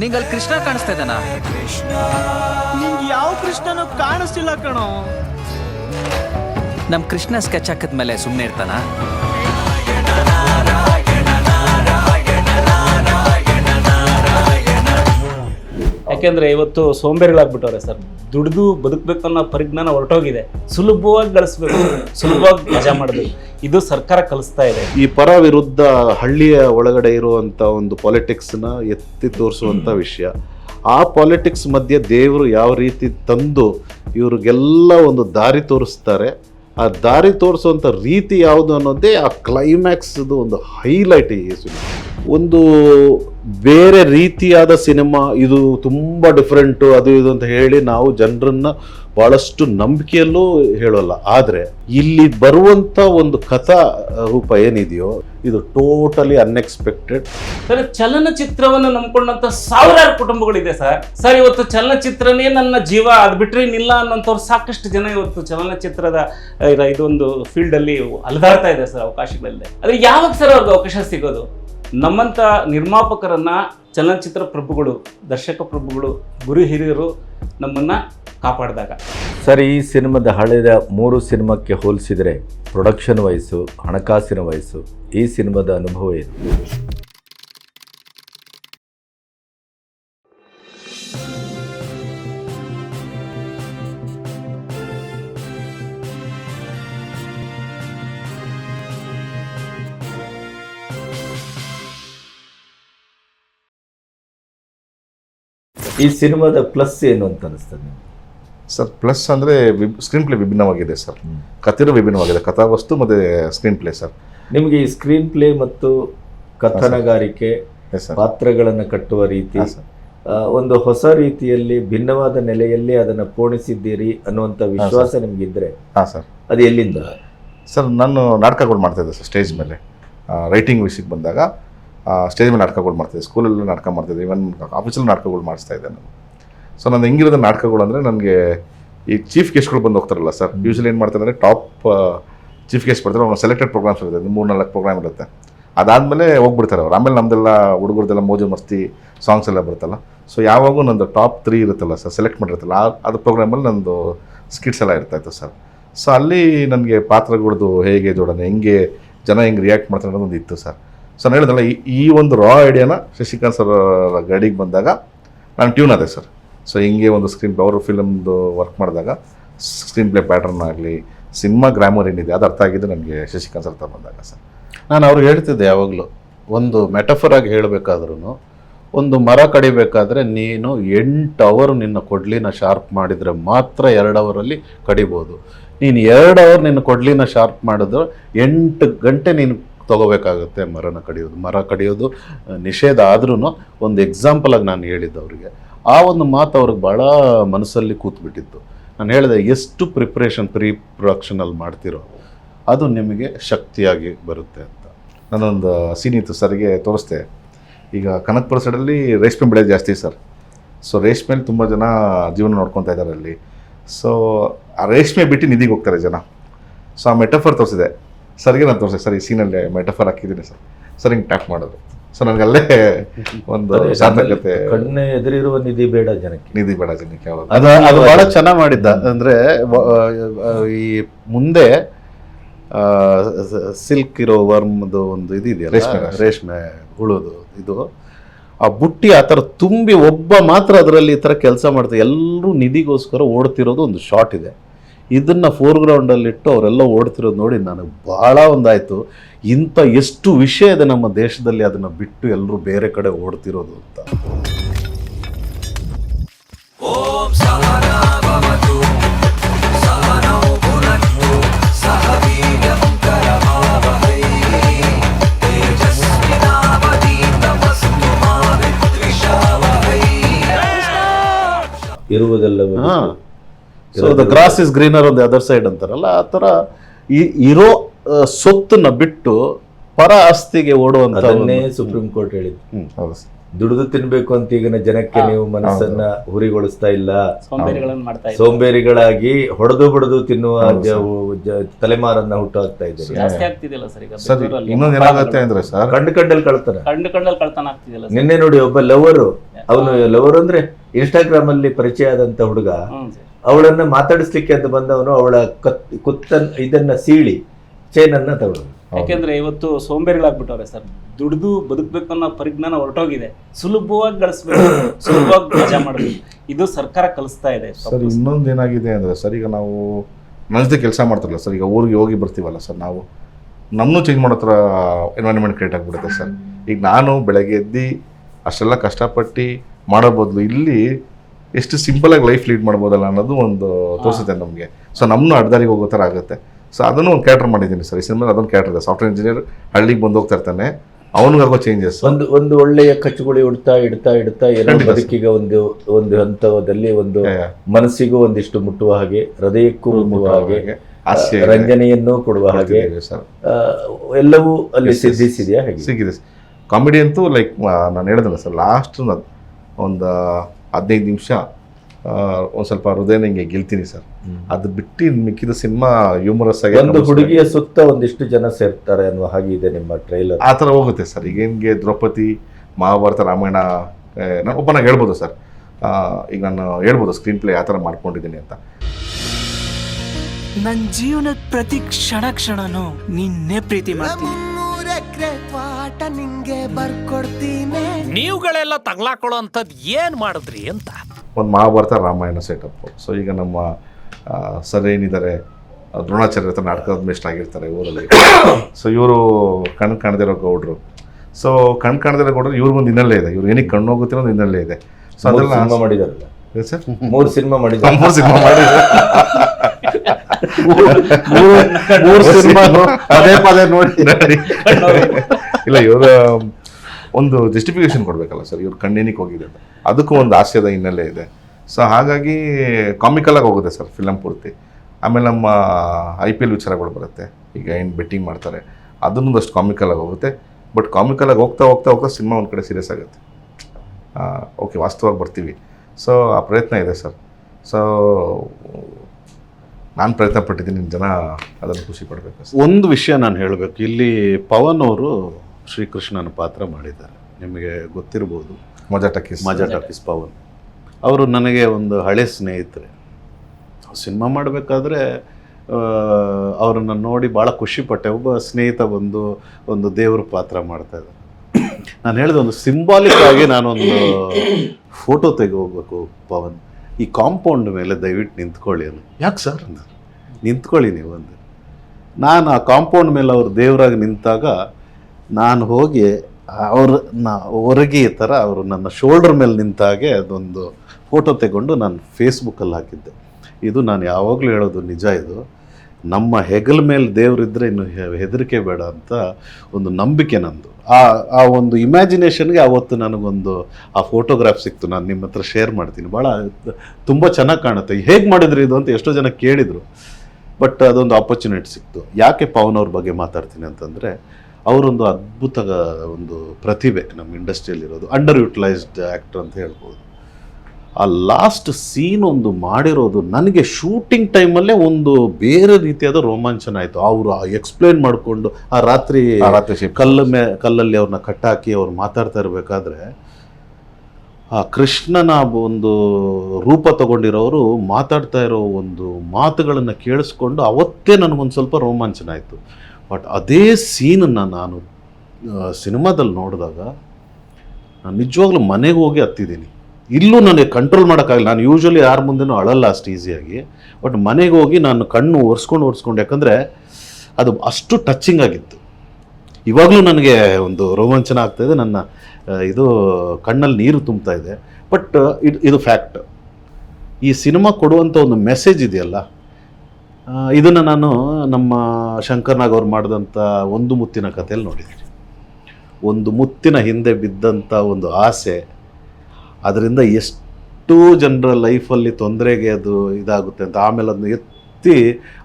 ನಿಂಗೆ ಅಲ್ಲಿ ಕೃಷ್ಣ ಕಾಣಿಸ್ತಾ ಇದ್ದಾನ? ನಿಂಗೆ ಯಾವ ಕೃಷ್ಣನೂ ಕಾಣಿಸ್ತಿಲ್ಲ ಕಣೋ. ನಮ್ ಕೃಷ್ಣ ಸ್ಕೆಚ್ ಹಾಕಿದ್ಮೇಲೆ ಸುಮ್ಮನೆ ಇರ್ತಾನ? ಯಾಕೆಂದ್ರೆ ಇವತ್ತು ಸೋಂಬೇರಿಗಳಾಗ್ಬಿಟ್ಟವ್ರೆ ಸರ್. ದುಡಿದು ಬದುಕಬೇಕು ಅನ್ನೋ ಪರಿಜ್ಞಾನ ಹೊರಟೋಗಿದೆ. ಸುಲಭವಾಗಿ ಗಳಿಸ್ಬೇಕು ಸುಲಭವಾಗಿ ಮಜಾ ಮಾಡಬೇಕು. ಇದು ಸರ್ಕಾರ ಕಲಿಸ್ತಾ ಇದೆ. ಈ ಪರ ವಿರುದ್ಧ ಹಳ್ಳಿಯ ಒಳಗಡೆ ಇರುವಂತ ಒಂದು ಪಾಲಿಟಿಕ್ಸ್ನ ಎತ್ತಿ ತೋರಿಸುವಂತ ವಿಷಯ. ಆ ಪಾಲಿಟಿಕ್ಸ್ ಮಧ್ಯೆ ದೇವರು ಯಾವ ರೀತಿ ತಂದು ಇವ್ರಿಗೆಲ್ಲ ಒಂದು ದಾರಿ ತೋರಿಸ್ತಾರೆ. ಆ ದಾರಿ ತೋರಿಸುವಂಥ ರೀತಿ ಯಾವುದು ಅನ್ನೋದೇ ಆ ಕ್ಲೈಮ್ಯಾಕ್ಸ್ದು ಒಂದು ಹೈಲೈಟ್ ಈ ಸಿನಿಮಾ ಒಂದು ಬೇರೆ ರೀತಿಯಾದ ಸಿನಿಮಾ ಇದು ತುಂಬ ಡಿಫ್ರೆಂಟು ಅದು ಇದು ಅಂತ ಹೇಳಿ ನಾವು ಜನರನ್ನ ಬಹಳಷ್ಟು ನಂಬಿಕೆಯಲ್ಲೂ ಹೇಳೋಲ್ಲ. ಆದರೆ ಇಲ್ಲಿ ಬರುವಂತ ಒಂದು ಕಥಾ ರೂಪ ಏನಿದೆಯೋ, ಇದು ಟೋಟಲಿ ಅನ್ಎಕ್ಸ್ಪೆಕ್ಟೆಡ್ ಸರ್, ಚಲನಚಿತ್ರವನ್ನು ನಂಬ್ಕೊಂಡಂತ ಸಾವಿರಾರು ಕುಟುಂಬಗಳಿದೆ ಸರ್. ಸರ್, ಇವತ್ತು ಚಲನಚಿತ್ರನೇ ನನ್ನ ಜೀವ. ಅದು ಬಿಟ್ರೆ ಇನ್ನಿಲ್ಲ ಅನ್ನೋಂಥವ್ರು ಸಾಕಷ್ಟು ಜನ ಇವತ್ತು ಚಲನಚಿತ್ರದ ಇದೊಂದು ಫೀಲ್ಡ್ ಅಲ್ಲಿ ಅಲೆದಾಡ್ತಾ ಇದೆ ಸರ್ ಅವಕಾಶಗಳಲ್ಲಿ ಆದ್ರೆ ಯಾವಾಗ ಸರ್ ಅವ್ರಿಗೆ ಅವಕಾಶ ಸಿಗೋದು? ನಮ್ಮಂತ ನಿರ್ಮಾಪಕರನ್ನು ಚಲನಚಿತ್ರ ಪ್ರಭುಗಳು, ದರ್ಶಕ ಪ್ರಭುಗಳು, ಗುರು ಹಿರಿಯರು ನಮ್ಮನ್ನು ಕಾಪಾಡಿದಾಗ. ಸರ್, ಈ ಸಿನಿಮಾದ ಹಳೆಯ ಮೂರು ಸಿನಿಮಾಕ್ಕೆ ಹೋಲಿಸಿದರೆ ಪ್ರೊಡಕ್ಷನ್ ವಯಸ್ಸು ಹಣಕಾಸಿನ ವಯಸ್ಸು ಈ ಸಿನಿಮಾದ ಅನುಭವ ಏನು? ಈ ಸಿನಿಮಾದ ಪ್ಲಸ್ ಏನು ಅಂತ ಅನಿಸ್ತದೆ ಸರ್ ಪ್ಲಸ್ ಅಂದರೆ ಸ್ಕ್ರೀನ್ ಪ್ಲೇ ವಿಭಿನ್ನವಾಗಿದೆ ಸರ್. ಕಥೆನೂ ವಿಭಿನ್ನವಾಗಿದೆ. ಕಥಾವಸ್ತು ಮತ್ತು ಸ್ಕ್ರೀನ್ ಪ್ಲೇ ಸರ್. ನಿಮಗೆ ಈ ಸ್ಕ್ರೀನ್ ಪ್ಲೇ ಮತ್ತು ಕಥನಗಾರಿಕೆ ಸರ್. ಪಾತ್ರಗಳನ್ನು ಕಟ್ಟುವ ರೀತಿ ಒಂದು ಹೊಸ ರೀತಿಯಲ್ಲಿ ಭಿನ್ನವಾದ ನೆಲೆಯಲ್ಲಿ ಅದನ್ನು ಪೋಣಿಸಿದ್ದೀರಿ ಅನ್ನುವಂಥ ವಿಶ್ವಾಸ ನಿಮಗಿದ್ರೆ ಹಾಂ ಸರ್. ಅದು ಎಲ್ಲಿಂದ? ಸರ್ ನಾನು ನಾಟಕಗಳು ಮಾಡ್ತಾಯಿದ್ದೆ ಸರ್ ಸ್ಟೇಜ್ ಮೇಲೆ. ರೈಟಿಂಗ್ ವಿಷಯಕ್ಕೆ ಬಂದಾಗ ಸ್ಟೇಜ್ ಮೇಲೆ ನಾಟಕಗಳು ಮಾಡ್ತಿದ್ದೆ, ಸ್ಕೂಲಲ್ಲೂ ನಾಟಕ ಮಾಡ್ತಿದ್ದೆ ಇವನ್ ಆಫೀಸಲ್ಲಿ ನಾಟಕಗಳು ಮಾಡಿಸ್ತಾ ಇದ್ದೆ ನಾನು. ಸೊ ನಾನು ಹೆಂಗಿರೋದು ನಾಟಕಗಳು ಅಂದರೆ ನನಗೆ ಈ ಚೀಫ್ ಗೆಸ್ಟ್ಗಳು ಬಂದು ಹೋಗ್ತಾರಲ್ಲ ಸರ್ ಯೂಶಲಿ ಏನು ಮಾಡ್ತಾರೆ ಅಂದರೆ ಟಾಪ್ ಚೀಫ್ ಗೆಸ್ಟ್ ಬರ್ತಾರೆ, ಅವ್ರು ಸೆಲೆಕ್ಟೆಡ್ ಪ್ರೋಗ್ರಾಮ್ಸ್ ಇರುತ್ತೆ ಮೂರು ನಾಲ್ಕು ಪ್ರೋಗ್ರಾಮ್ ಇರುತ್ತೆ. ಅದಾದಮೇಲೆ ಹೋಗ್ಬಿಡ್ತಾರೆ ಅವ್ರು. ಆಮೇಲೆ ನಮ್ಮದೆಲ್ಲ ಹುಡುಗರದೆಲ್ಲ ಮೋಜು ಮಸ್ತಿ ಸಾಂಗ್ಸ್ ಎಲ್ಲ ಬರುತ್ತಲ್ಲ. ಸೊ ಯಾವಾಗೂ ನಂದು ಟಾಪ್ ತ್ರೀ ಇರುತ್ತಲ್ಲ ಸರ್ ಸೆಲೆಕ್ಟ್ ಮಾಡಿರುತ್ತಲ್ಲ, ಆ, ಅದು ಪ್ರೋಗ್ರಾಮಲ್ಲಿ ನಂದು ಸ್ಕಿಟ್ಸ್ ಎಲ್ಲ ಇರ್ತಾಯಿತ್ತು ಸರ್ ಸೊ ಅಲ್ಲಿ ನನಗೆ ಪಾತ್ರಗಳದ್ದು ಹೇಗೆ ಜೋಡಣೆ, ಹೆಂಗೆ ಜನ ಹೆಂಗೆ ರಿಯಾಕ್ಟ್ ಮಾಡ್ತಾರೆ ಅನ್ನೋದು ಒಂದು ಇತ್ತು ಸರ್ ಸೊ ನಾನು ಹೇಳಿದ್ರಲ್ಲ ಈ ಒಂದು ರಾ ಐಡಿಯಾನ ಶಶಿಕಾಂತ್ ಸರ್ ಗಾಡಿಗೆ ಬಂದಾಗ ನಾನು ಟ್ಯೂನ್ ಅದೇ ಸರ್ ಸೊ ಹಿಂಗೆ ಒಂದು ಸ್ಕ್ರೀನ್ ಪ್ಲೇ ಅವರು ಫಿಲಮ್ದು ವರ್ಕ್ ಮಾಡಿದಾಗ ಸ್ಕ್ರೀನ್ ಪ್ಲೇ ಪ್ಯಾಟರ್ನ್ ಆಗಲಿ ಸಿನಿಮಾ ಗ್ರಾಮರ್ ಏನಿದೆ, ಅದು ಅರ್ಥ ಆಗಿದ್ದು ನನಗೆ ಶಶಿಕಾಂತ್ ಸರ್ ಬಂದಾಗ ಸರ್ ನಾನು ಅವ್ರಿಗೆ ಹೇಳ್ತಿದ್ದೆ ಯಾವಾಗಲೂ, ಒಂದು ಮೆಟಫರ್ ಆಗಿ ಹೇಳಬೇಕಾದ್ರೂ ಒಂದು ಮರ ಕಡಿಬೇಕಾದ್ರೆ ನೀನು ಎಂಟು ಅವರ್ ನಿನ್ನ ಕೊಡ್ಲಿನ ಶಾರ್ಪ್ ಮಾಡಿದರೆ ಮಾತ್ರ ಎರಡು ಅವರಲ್ಲಿ ಕಡಿಬೋದು. ನೀನು ಎರಡು ಅವರ್ ನಿನ್ನ ಕೊಡ್ಲಿನ ಶಾರ್ಪ್ ಮಾಡಿದ್ರೆ ಎಂಟು ಗಂಟೆ ನೀನು ತಗೋಬೇಕಾಗುತ್ತೆ ಮರನ ಕಡಿಯೋದು. ಮರ ಕಡಿಯೋದು ನಿಷೇಧ ಆದ್ರೂ ಒಂದು ಎಕ್ಸಾಂಪಲ್ ಆಗಿ ನಾನು ಹೇಳಿದ್ದು ಅವರಿಗೆ. ಆ ಒಂದು ಮಾತು ಅವ್ರಿಗೆ ಭಾಳ ಮನಸ್ಸಲ್ಲಿ ಕೂತ್ಬಿಟ್ಟಿತ್ತು. ನಾನು ಹೇಳಿದೆ ಎಷ್ಟು ಪ್ರಿಪ್ರೇಷನ್ ಪ್ರೀ ಪ್ರೊಡಕ್ಷನಲ್ಲಿ ಮಾಡ್ತಿರೋ ಅದು ನಿಮಗೆ ಶಕ್ತಿಯಾಗಿ ಬರುತ್ತೆ ಅಂತ. ನಾನೊಂದು ಸೀನ್ ಇತ್ತು ಸರ್ಗೆ ತೋರಿಸ್ದೆ. ಈಗ ಕನಕಪುರ ಸೈಡಲ್ಲಿ ರೇಷ್ಮೆ ಬೆಳೆ ಜಾಸ್ತಿ ಸರ್. ಸೊ ರೇಷ್ಮೆಲಿ ತುಂಬ ಜನ ಜೀವನ ನೋಡ್ಕೊತಾ ಇದ್ದಾರೆ ಅಲ್ಲಿ. ಸೊ ಆ ರೇಷ್ಮೆ ಬಿಟ್ಟು ನಿಧಿಗೆ ಹೋಗ್ತಾರೆ ಜನ. ಸೊ ಆ ಮೆಟಫರ್ ತೋರಿಸಿದೆ. ಸರ್ಗೆ ನಾನು ತೋರಿಸಿ. ಸರ್ ಈ ಸೀನಲ್ಲಿ ಮೆಟಫರ್ ಹಾಕಿದ್ದೀನಿ ಸರ್. ಸರ್ ಹಿಂಗೆ ಟ್ಯಾಪ್ ಮಾಡೋದು. ಸೊ ನನಗಲ್ಲೇ ಒಂದು ಸಾರ್ಥಕತೆ ಕಣ್ಣೆ ಎದುರಿರುವ ನಿಧಿ ಬೇಡ ಜನಕ್ಕೆ. ನಿಧಿ ಬೇಡ ಜನಕ್ಕೆ ಅದು ಅದು ಬಹಳ ಚೆನ್ನಾಗಿ ಮಾಡಿದ್ದ. ಅಂದ್ರೆ ಈ ಮುಂದೆ ಸಿಲ್ಕ್ ಇರೋ ವರ್ಮ್ದು ಒಂದು ಇದು ಇದೆಯಲ್ಲ ರೇಷ್ಮೆ, ರೇಷ್ಮೆ. ರೇಷ್ಮೆ ಹುಳುದು ಇದು. ಆ ಬುಟ್ಟಿ ಆ ಥರ ತುಂಬಿ ಒಬ್ಬ ಮಾತ್ರ ಅದರಲ್ಲಿ ಈ ಥರ ಕೆಲಸ ಮಾಡ್ತಾರೆ ಎಲ್ಲರೂ ನಿಧಿಗೋಸ್ಕರ ಓಡ್ತಿರೋದು ಒಂದು ಶಾಟ್ ಇದೆ. ಇದನ್ನ ಫೋರ್ ಇಟ್ಟು ಅವರೆಲ್ಲ ಓಡ್ತಿರೋದು ನೋಡಿ ನನಗೆ ಭಾಳ ಒಂದಾಯಿತು. ಇಂಥ ಎಷ್ಟು ವಿಷಯ ಇದೆ ನಮ್ಮ ದೇಶದಲ್ಲಿ ಅದನ್ನ ಬಿಟ್ಟು ಎಲ್ಲರೂ ಬೇರೆ ಕಡೆ ಓಡ್ತಿರೋದು ಅಂತ. ಇರುವುದೆಲ್ಲವೂ ಹಾ. So the grass is greener on the other side ಅಂತಾರಲ್ಲ ಆ ಥರ ಈ ಇರೋ ಸೊತ್ತನ್ನ ಬಿಟ್ಟು ಪರ ಆಸ್ತಿಗೆ ಓಡುವಂತ ಅದನ್ನೇ ಸುಪ್ರೀಂ ಕೋರ್ಟ್ ಹೇಳಿದ್ರು ದುಡಿದು ತಿನ್ಬೇಕು ಅಂತ ಈಗಿನ ಜನಕ್ಕೆ ನೀವು ಮನಸ್ಸನ್ನ ಹುರಿಗೊಳಿಸ್ತಾ ಇಲ್ಲ. ಸೋಂಬೇರಿಗಳನ್ನು ಮಾಡ್ತಾ ಇದ್ದಾರೆ. ಸೋಂಬೇರಿಗಳಾಗಿ ಹೊಡೆದು ಬಡದು ತಿನ್ನುವ ತಲೆಮಾರನ್ನ ಹುಟ್ಟುಹಾಕ್ತಾ ಹಾಕ್ತಾ ಇದ್ದಾರೆ ಆಗ್ತಿದೆಯಲ್ಲ ಸರ್ ಈಗ ಇನ್ನೊಂದು ಏನಾಗುತ್ತೆ ಅಂದರೆ ಸರ್? ಕಂಡು ಕಂಡಲ್ಲಿ ಕಳ್ತಾರೆ. ಕಳ್ತನ ಆಗ್ತಿದೆಯಲ್ಲ ನಿನ್ನೆ ನೋಡಿ ಒಬ್ಬ ಲವರು ಅವನು ಲವರ್ ಅಂದ್ರೆ ಇನ್ಸ್ಟಾಗ್ರಾಮ್ ಅಲ್ಲಿ ಪರಿಚಯ ಆದಂತ ಹುಡುಗ. ಅವಳನ್ನ ಮಾತಾಡಿಸ್ಲಿಕ್ಕೆ ಅಂತ ಬಂದವನು ಅವಳ ಕತ್ ಕುತ್ತನ್ ಇದನ್ನ ಸೀಳಿ ಚೈನನ್ನು ತಗೊಂಡು. ಯಾಕೆಂದ್ರೆ ಇವತ್ತು ಸೋಂಬೇರಿಗಳಾಗ್ಬಿಟ್ಟವ್ರೆ ಸರ್. ದುಡ್ದು ಬದುಕಬೇಕು ಅನ್ನೋ ಪರಿಜ್ಞಾನ ಹೊರಟೋಗಿದೆ. ಸುಲಭವಾಗಿ ಗಳಿಸ್ಬೇಕು ಸುಲಭವಾಗಿ ಮಜಾ ಮಾಡಬೇಕು. ಇದು ಸರ್ಕಾರ ಕಲಿಸ್ತಾ ಇದೆ. ಸರ್ ಇನ್ನೊಂದು ಏನಾಗಿದೆ ಅಂದರೆ ಸರ್ ಈಗ ನಾವು ನನ್ನ ಜೊತೆ ಕೆಲಸ ಮಾಡ್ತಾರಲ್ಲ ಸರ್ ಈಗ ಊರಿಗೆ ಹೋಗಿ ಬರ್ತೀವಲ್ಲ ಸರ್ ನಾವು ನಮ್ಮನ್ನು ಚೇಂಜ್ ಮಾಡೋ ಥರ ಎನ್ವೈರನ್ಮೆಂಟ್ ಕ್ರಿಯೇಟ್ ಆಗಿಬಿಡುತ್ತೆ ಸರ್. ಈಗ ನಾನು ಬೆಳಗ್ಗೆ ಎದ್ದು ಅಷ್ಟೆಲ್ಲ ಕಷ್ಟಪಟ್ಟು ಮಾಡೋ ಬದಲು ಇಲ್ಲಿ ಎಷ್ಟು ಸಿಂಪಲಾಗಿ ಲೈಫ್ ಲೀಡ್ ಮಾಡ್ಬೋದಲ್ಲ ಅನ್ನೋದು ಒಂದು ತೋರಿಸುತ್ತೆ ನಮಗೆ. ಸೊ ನಮ್ಮನ್ನು ಅಡ್ದಾರಿಗೆ ಹೋಗೋ ಥರ ಆಗುತ್ತೆ. ಸೊ ಅದನ್ನು ಒಂದು ಕ್ಯಾಟ್ರ್ ಮಾಡಿದ್ದೀನಿ ಸರ್ ಈ ಸಿನಿಮಾ ಅದೊಂದು ಕ್ಯಾಟರ್ ಇದೆ. ಸಾಫ್ಟ್ವೇರ್ ಇಂಜಿನಿಯರ್ ಹಳ್ಳಿಗೆ ಬಂದು ಹೋಗ್ತಾ ಇರ್ತಾನೆ. ಅವನಿಗಾಗೋ ಚೇಂಜಸ್ ಒಂದು ಒಂದು ಒಳ್ಳೆಯ ಕಚ್ಚುಗುಳಿ ಇಡ್ತಾ ಇಡ್ತಾ ಇಡ್ತಾ ಎರಡು ಬದುಕಿಗ ಒಂದು ಒಂದು ಹಂತದಲ್ಲಿ ಒಂದು. ಮನಸ್ಸಿಗೂ ಒಂದಿಷ್ಟು ಮುಟ್ಟುವ ಹಾಗೆ ಹೃದಯಕ್ಕೂ ಮುಟ್ಟುವ ಹಾಗೆ. ರಂಜನೆಯನ್ನು ಕೊಡುವ ಹಾಗೆ ಎಲ್ಲವೂ ಅಲ್ಲಿ. ಸಿದ್ಧಿಸಿದೆಯಾ ಹೇಗೆ? ಸಿಕ್ಕಿದೆ ಕಾಮಿಡಿ ಅಂತೂ ಲೈಕ್ ನಾನು ಹೇಳಿದಲ್ಲ ಸರ್ ಲಾಸ್ಟ್ ಒಂದು ಹದಿನೈದು ನಿಮಿಷ ಒಂದು ಸ್ವಲ್ಪ ಹೃದಯನ ಹಿಂಗೆ ಗೆಲ್ತೀನಿ ಸರ್. ಅದು ಬಿಟ್ಟು ಮಿಕ್ಕಿದ ಸಿನಿಮಾ ಯುಮರಸ್ ಆಗಿ ಒಂದು ಹುಡುಗಿಯ ಸುತ್ತ ಒಂದಿಷ್ಟು ಜನ ಸೇರ್ತಾರೆ ಅನ್ನುವ ಹಾಗೆ ಇದೆ ನಿಮ್ಮ ಟ್ರೈಲರ್ ಆ ಥರ ಹೋಗುತ್ತೆ ಸರ್. ಈಗ ಹೆಂಗೆ ದ್ರೌಪದಿ ಮಹಾಭಾರತ ರಾಮಾಯಣ ನಾನು ಒಬ್ಬನಾಗ ಹೇಳ್ಬೋದು ಸರ್. ಈಗ ನಾನು ಹೇಳ್ಬೋದು ಸ್ಕ್ರೀನ್ ಪ್ಲೇ ಆ ಥರ ಮಾಡ್ಕೊಂಡಿದ್ದೀನಿ ಅಂತ. ನನ್ನ ಜೀವನದ ಪ್ರತಿ ಕ್ಷಣ ಕ್ಷಣನೂ ನಿನ್ನೆ ಪ್ರೀತಿ ಮಾಡ್ತೀನಿ. ನೀವುಗಳೆಲ್ಲ ತಗ್ಲಾಕೊಳ್ಳೋ ಅಂಥದ್ದು ಏನು ಮಾಡಿದ್ರಿ ಅಂತ? ಒಂದು ಮಹಾಭಾರತ ರಾಮಾಯಣ ಸೆಟಪ್ ಸೊ ಈಗ ನಮ್ಮ ಸರ್ ಏನಿದ್ದಾರೆ ದ್ರೋಣಾಚಾರ್ಯ ಹತ್ರ ನಾಟಕದ ಮೇಸ್ಟ್ ಆಗಿರ್ತಾರೆ ಊರಲ್ಲಿ. ಸೊ ಇವರು ಕಣ್ ಕಾಣದಿರೋ ಗೌಡ್ರು. ಸೊ ಕಣ್ ಕಾಣದಿರೋ ಗೌಡ್ರು ಇವ್ರಿಗೊಂದು ಹಿನ್ನೆಲೆ ಇದೆ. ಇವ್ರು ಏನಕ್ಕೆ ಕಣ್ಣು ಹೋಗುತ್ತೆ ಅನ್ನೋದು ಹಿನ್ನೆಲೆ ಇದೆ. ಸೊ ಅದೆಲ್ಲ ಸಿನಿಮಾ ಮಾಡಿದಾರಲ್ಲ ಸರ್? ಮೂರು ಸಿನಿಮಾ ಮಾಡಿದ್ದಾರೆ. ಮೂರು ಸಿನಿಮಾ ಮಾಡಿ ಮೂರು ಸಿನಿಮಾ ಪದೇ ಪದೇ ನೋಡಿ. ಇಲ್ಲ ಇವರ ಒಂದು ಜಸ್ಟಿಫಿಕೇಶನ್ ಕೊಡಬೇಕಲ್ಲ ಸರ್ ಇವ್ರು ಕಣ್ಣೇನಿಗೆ ಹೋಗಿದೆ ಅದಕ್ಕೂ ಒಂದು ಹಾಸ್ಯದ ಹಿನ್ನೆಲೆ ಇದೆ. ಸೊ ಹಾಗಾಗಿ ಕಾಮಿಕಲಾಗಿ ಹೋಗುತ್ತೆ ಸರ್ ಫಿಲಮ್ ಪೂರ್ತಿ. ಆಮೇಲೆ ನಮ್ಮ ಐ ಪಿ ಎಲ್ ವಿಚಾರಗಳು ಬರುತ್ತೆ. ಈಗ ಏನು ಬೆಟ್ಟಿಂಗ್ ಮಾಡ್ತಾರೆ, ಅದನ್ನೊಂದು ಅಷ್ಟು ಕಾಮಿಕಲಾಗಿ ಹೋಗುತ್ತೆ. ಬಟ್ ಕಾಮಿಕಲಾಗಿ ಹೋಗ್ತಾ ಹೋಗ್ತಾ ಹೋಗ್ತಾ ಸಿನಿಮಾ ಒಂದು ಕಡೆ ಸೀರಿಯಸ್ ಆಗುತ್ತೆ. ಓಕೆ ವಾಸ್ತವವಾಗಿ ಬರ್ತೀವಿ. ಸೊ ಆ ಪ್ರಯತ್ನ ಇದೆ ಸರ್ ಸೊ ನಾನು ಪ್ರಯತ್ನ ಪಟ್ಟಿದ್ದೀನಿ ಜನ ಅದನ್ನು ಖುಷಿ ಪಡಬೇಕು ಒಂದು ವಿಷಯ ನಾನು ಹೇಳಬೇಕು. ಇಲ್ಲಿ ಪವನ್ ಅವರು ಶ್ರೀಕೃಷ್ಣನ ಪಾತ್ರ ಮಾಡಿದ್ದಾರೆ. ನಿಮಗೆ ಗೊತ್ತಿರ್ಬೋದು. ಮಜಾ ಟಕೀಸ್. ಮಜಾ ಟಾಕೀಸ್ ಪವನ್. ಅವರು ನನಗೆ ಒಂದು ಹಳೆ ಸ್ನೇಹಿತರೆ. ಸಿನಿಮಾ ಮಾಡಬೇಕಾದ್ರೆ ಅವರನ್ನು ನೋಡಿ ಭಾಳ ಖುಷಿಪಟ್ಟೆ ಒಬ್ಬ ಸ್ನೇಹಿತ ಬಂದು ಒಂದು ದೇವ್ರ ಪಾತ್ರ ಮಾಡ್ತಾ ಇದ್ದ ನಾನು ಹೇಳಿದೆ ಒಂದು ಸಿಂಬಾಲಿಕ್ ಆಗಿ ನಾನೊಂದು ಫೋಟೋ ತೆಗೋಗ್ಬೇಕು ಪವನ್. ಈ ಕಾಂಪೌಂಡ್ ಮೇಲೆ ದಯವಿಟ್ಟು ನಿಂತ್ಕೊಳ್ಳಿ ಅಲ್ಲ ಯಾಕೆ ಸರ್? ಅಂದ ನಿಂತ್ಕೊಳ್ಳಿ ನೀವು ಅಂದರೆ ನಾನು ಆ ಕಾಂಪೌಂಡ್ ಮೇಲೆ ಅವ್ರು ದೇವರಾಗಿ ನಿಂತಾಗ ನಾನು ಹೋಗಿ ಅವ್ರನ್ನ ಹೊರಗೆ ಈ ಥರ ಅವರು ನನ್ನ ಶೋಲ್ಡರ್ ಮೇಲೆ ನಿಂತ ಹಾಗೆ ಅದೊಂದು ಫೋಟೋ ತೆಗೊಂಡು ನಾನು ಫೇಸ್ಬುಕ್ಕಲ್ಲಿ ಹಾಕಿದ್ದೆ. ಇದು ನಾನು ಯಾವಾಗಲೂ ಹೇಳೋದು ನಿಜ ಇದು. ನಮ್ಮ ಹೆಗಲ ಮೇಲೆ ದೇವರಿದ್ದರೆ ಇನ್ನು ಹೆದರಿಕೆ ಬೇಡ ಅಂತ ಒಂದು ನಂಬಿಕೆ ನಂದು. ಆ ಆ ಒಂದು ಇಮ್ಯಾಜಿನೇಷನ್ಗೆ ಆವತ್ತು ನನಗೊಂದು ಆ ಫೋಟೋಗ್ರಾಫ್ ಸಿಕ್ತು. ನಾನು ನಿಮ್ಮ ಹತ್ರ ಶೇರ್ ಮಾಡ್ತೀನಿ. ಭಾಳ ತುಂಬ ಚೆನ್ನಾಗಿ ಕಾಣುತ್ತೆ. ಹೇಗೆ ಮಾಡಿದ್ರಿ ಇದು ಅಂತ ಎಷ್ಟೋ ಜನ ಕೇಳಿದರು. ಬಟ್ ಅದೊಂದು ಆಪರ್ಚುನಿಟಿ ಸಿಕ್ತು. ಯಾಕೆ ಪವನ್ ಅವ್ರ ಬಗ್ಗೆ ಮಾತಾಡ್ತೀನಿ ಅಂತಂದರೆ ಅವರೊಂದು ಅದ್ಭುತ ಒಂದು ಪ್ರತಿಭೆ ನಮ್ಮ ಇಂಡಸ್ಟ್ರಿಯಲ್ಲಿರೋದು ಅಂಡರ್ ಯುಟಿಲೈಸ್ಡ್ ಆ್ಯಕ್ಟರ್ ಅಂತ ಹೇಳ್ಬೋದು. ಆ ಲಾಸ್ಟ್ ಸೀನ್ ಒಂದು ಮಾಡಿರೋದು ನನಗೆ ಶೂಟಿಂಗ್ ಟೈಮಲ್ಲೇ ಒಂದು ಬೇರೆ ರೀತಿಯಾದ ರೋಮಾಂಚನ ಆಯಿತು. ಅವರು ಎಕ್ಸ್ಪ್ಲೇನ್ ಮಾಡಿಕೊಂಡು ಆ ರಾತ್ರಿ. ಕಲ್ಲು ಮೇ ಕಲ್ಲಲ್ಲಿ ಅವ್ರನ್ನ ಕಟ್ಟಾಕಿ ಅವ್ರು ಮಾತಾಡ್ತಾ ಇರಬೇಕಾದ್ರೆ ಆ ಕೃಷ್ಣನ ಒಂದು ರೂಪ ತಗೊಂಡಿರೋರು ಮಾತಾಡ್ತಾ ಇರೋ ಒಂದು ಮಾತುಗಳನ್ನು ಕೇಳಿಸ್ಕೊಂಡು ಅವತ್ತೇ ನನಗೊಂದು ಸ್ವಲ್ಪ ರೋಮಾಂಚನ ಆಯಿತು. ಬಟ್ ಅದೇ ಸೀನನ್ನು ನಾನು ಸಿನಿಮಾದಲ್ಲಿ ನೋಡಿದಾಗ ನಾನು ನಿಜವಾಗ್ಲೂ ಮನೆಗೆ ಹೋಗಿ ಹತ್ತಿದ್ದೀನಿ. ಇಲ್ಲೂ ನನಗೆ ಕಂಟ್ರೋಲ್ ಮಾಡೋಕ್ಕಾಗಲ್ಲ ನಾನು ಯೂಶ್ವಲಿ ಯಾರ ಮುಂದೆನೂ ಅಳಲ್ಲ ಅಷ್ಟು ಈಸಿಯಾಗಿ ಬಟ್ ಮನೆಗೆ ಹೋಗಿ ನಾನು ಕಣ್ಣು ಒರೆಸ್ಕೊಂಡು ಒರೆಸ್ಕೊಂಡು, ಯಾಕಂದರೆ ಅದು ಅಷ್ಟು ಟಚ್ಚಿಂಗ್ ಆಗಿತ್ತು. ಇವಾಗಲೂ ನನಗೆ ಒಂದು ರೋಮಾಂಚನ ಆಗ್ತಾಯಿದೆ ನನ್ನ ಇದು ಕಣ್ಣಲ್ಲಿ ನೀರು ತುಂಬ್ತಾ ಇದೆ. ಬಟ್ ಇದು ಇದು ಫ್ಯಾಕ್ಟ್ ಈ ಸಿನಿಮಾ ಕೊಡುವಂಥ ಒಂದು ಮೆಸೇಜ್ ಇದೆಯಲ್ಲ ಇದನ್ನು ನಾನು ನಮ್ಮ ಶಂಕರ್ನಾಗ್ ಅವ್ರು ಮಾಡಿದಂಥ ಒಂದು ಮುತ್ತಿನ ಕಥೆಯಲ್ಲಿ ನೋಡಿದ್ದೀನಿ ಒಂದು ಮುತ್ತಿನ ಹಿಂದೆ ಬಿದ್ದಂಥ ಒಂದು ಆಸೆ ಅದರಿಂದ ಎಷ್ಟು ಜನರ ಲೈಫಲ್ಲಿ ತೊಂದರೆಗೆ ಅದು ಇದಾಗುತ್ತೆ ಅಂತ. ಆಮೇಲೆ ಅದನ್ನ ಎತ್ತಿ